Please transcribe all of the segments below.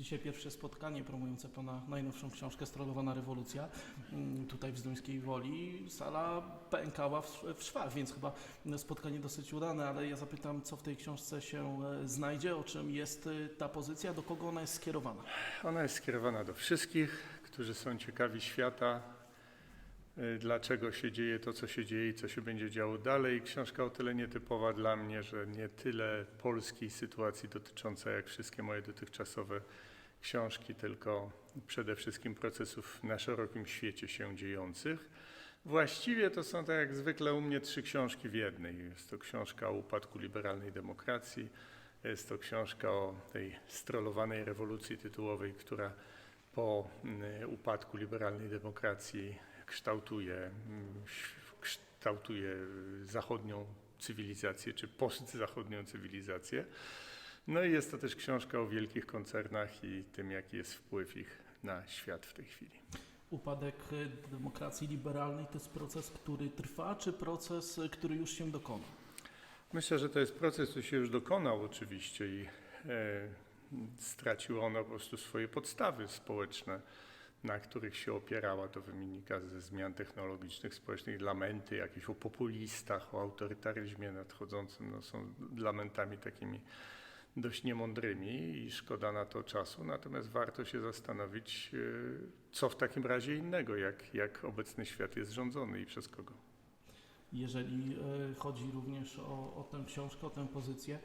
Dzisiaj pierwsze spotkanie promujące Pana najnowszą książkę Strollowana rewolucja mm, tutaj w Zduńskiej Woli. Sala pękała w, w szwach, więc chyba spotkanie dosyć udane, ale ja zapytam, co w tej książce się e, znajdzie, o czym jest e, ta pozycja, do kogo ona jest skierowana. Ona jest skierowana do wszystkich, którzy są ciekawi świata, dlaczego się dzieje to, co się dzieje i co się będzie działo dalej. Książka o tyle nietypowa dla mnie, że nie tyle polskiej sytuacji dotycząca jak wszystkie moje dotychczasowe książki, tylko przede wszystkim procesów na szerokim świecie się dziejących. Właściwie to są tak jak zwykle u mnie trzy książki w jednej. Jest to książka o upadku liberalnej demokracji, jest to książka o tej strollowanej rewolucji tytułowej, która po mm, upadku liberalnej demokracji kształtuje, mm, kształtuje zachodnią cywilizację, czy postzachodnią cywilizację. No i jest to też książka o wielkich koncernach i tym, jaki jest wpływ ich na świat w tej chwili. Upadek e, demokracji liberalnej to jest proces, który trwa, czy proces, e, który już się dokona? Myślę, że to jest proces, który się już dokonał oczywiście i e, stracił ona po prostu swoje podstawy społeczne, na których się opierała. To wynika ze zmian technologicznych, społecznych, lamenty jakieś o populistach, o autorytaryzmie nadchodzącym, no, są lamentami takimi dość niemądrymi i szkoda na to czasu. Natomiast warto się zastanowić, e, co w takim razie innego, jak, jak obecny świat jest rządzony i przez kogo. Jeżeli e, chodzi również o, o tę książkę, o tę pozycję,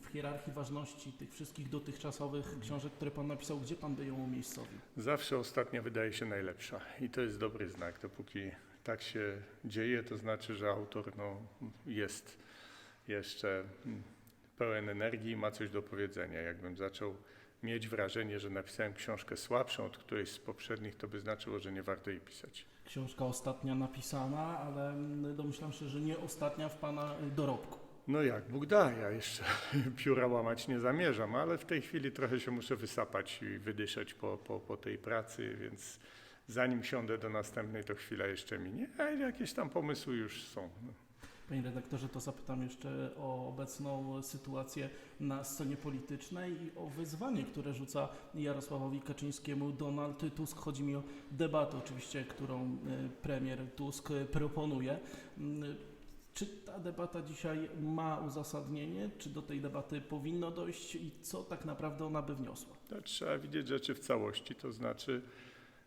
w hierarchii ważności tych wszystkich dotychczasowych książek, które Pan napisał, gdzie Pan by ją umiejscowił? Zawsze ostatnia wydaje się najlepsza i to jest dobry znak. Dopóki tak się dzieje, to znaczy, że autor no, jest jeszcze mm, pełen energii i ma coś do powiedzenia. Jakbym zaczął mieć wrażenie, że napisałem książkę słabszą od którejś z poprzednich, to by znaczyło, że nie warto jej pisać. Książka ostatnia napisana, ale m, domyślam się, że nie ostatnia w Pana e, dorobku. No jak Bóg da, ja jeszcze pióra łamać nie zamierzam, ale w tej chwili trochę się muszę wysapać i wydyszać po, po, po tej pracy, więc zanim siądę do następnej, to chwila jeszcze minie, a jakieś tam pomysły już są. No. Panie redaktorze, to zapytam jeszcze o obecną sytuację na scenie politycznej i o wyzwanie, które rzuca Jarosławowi Kaczyńskiemu Donald Tusk. Chodzi mi o debatę oczywiście, którą e, premier Tusk proponuje. Czy ta debata dzisiaj ma uzasadnienie? Czy do tej debaty powinno dojść i co tak naprawdę ona by wniosła? To trzeba widzieć rzeczy w całości, to znaczy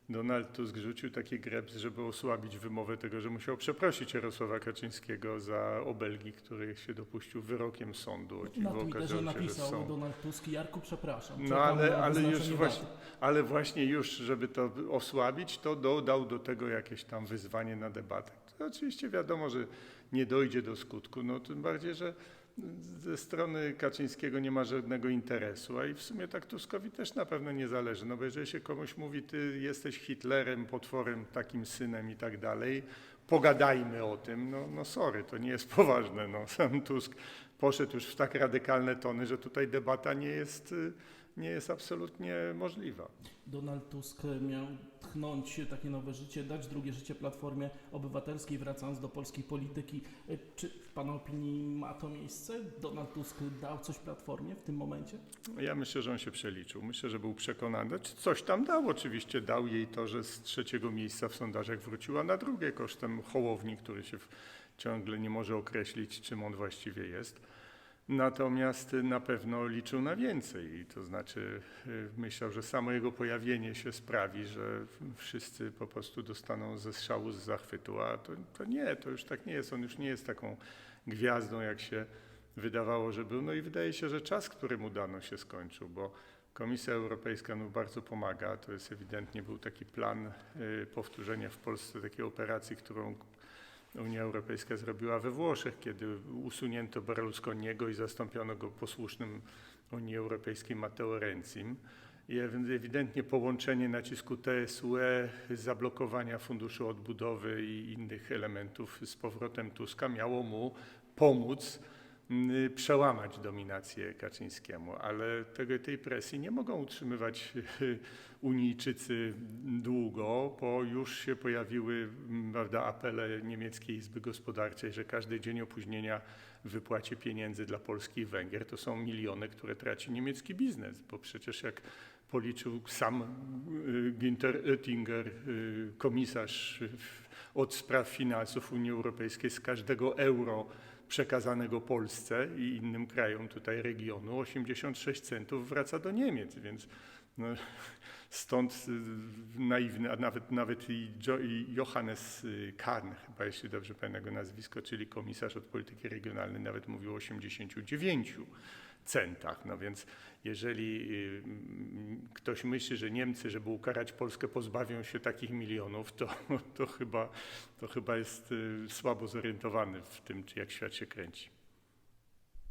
Donald Tusk rzucił taki greps, żeby osłabić wymowę tego, że musiał przeprosić Jarosława Kaczyńskiego za obelgi, których się dopuścił wyrokiem sądu. Na Twitterze okazało się, że napisał są Donald Tusk, Jarku przepraszam. No ale, ale, już właśnie, ale właśnie już, żeby to osłabić, to dodał do tego jakieś tam wyzwanie na debatę. To oczywiście wiadomo, że nie dojdzie do skutku, no tym bardziej, że ze strony Kaczyńskiego nie ma żadnego interesu, a i w sumie tak Tuskowi też na pewno nie zależy, no bo jeżeli się komuś mówi, ty jesteś Hitlerem, potworem, takim synem i tak dalej, pogadajmy o tym, no, no sorry, to nie jest poważne, no sam Tusk poszedł już w tak radykalne tony, że tutaj debata nie jest, y, nie jest absolutnie możliwa. Donald Tusk miał tchnąć takie nowe życie, dać drugie życie Platformie Obywatelskiej, wracając do polskiej polityki. E, Czy w Pana opinii ma to miejsce? Donald Tusk dał coś Platformie w tym momencie? Ja myślę, że on się przeliczył. Myślę, że był przekonany. Znaczy, Coś tam dał oczywiście. Dał jej to, że z trzeciego miejsca w sondażach wróciła na drugie kosztem Hołowni, który się ciągle nie może określić, czym on właściwie jest. Natomiast na pewno liczył na więcej. To znaczy y, myślał, że samo jego pojawienie się sprawi, że wszyscy po prostu dostaną ze strzału z zachwytu. A to, to nie, to już tak nie jest. On już nie jest taką gwiazdą, jak się wydawało, że był. No i wydaje się, że czas, który mu dano, się skończył, bo Komisja Europejska mu bardzo pomaga. To jest ewidentnie był taki plan y, powtórzenia w Polsce takiej operacji, którą Unia Europejska zrobiła we Włoszech, kiedy usunięto Berlusconiego i zastąpiono go posłusznym Unii Europejskiej Matteo Renzim. I ewi- ewidentnie połączenie nacisku TSUE, zablokowania funduszu odbudowy i innych elementów z powrotem Tuska miało mu pomóc przełamać dominację Kaczyńskiemu, ale tego, tej presji nie mogą utrzymywać Unijczycy długo, bo już się pojawiły mm, prawda, apele niemieckiej Izby Gospodarczej, że każdy dzień opóźnienia w wypłacie pieniędzy dla Polski i Węgier. To są miliony, które traci niemiecki biznes, bo przecież jak policzył sam y, Günther Oettinger, y, komisarz y, od spraw finansów Unii Europejskiej, z każdego euro przekazanego Polsce i innym krajom tutaj regionu. 86 centów wraca do Niemiec, więc no, stąd y, naiwny, a nawet, nawet i, jo, i Johannes y, Kahn, chyba jeśli dobrze pamiętam jego nazwisko, czyli komisarz od polityki regionalnej, nawet mówił o 89 centach. No więc jeżeli y, mm, ktoś myśli, że Niemcy, żeby ukarać Polskę, pozbawią się takich milionów, to, to, chyba, to chyba jest y, słabo zorientowany w tym, jak świat się kręci.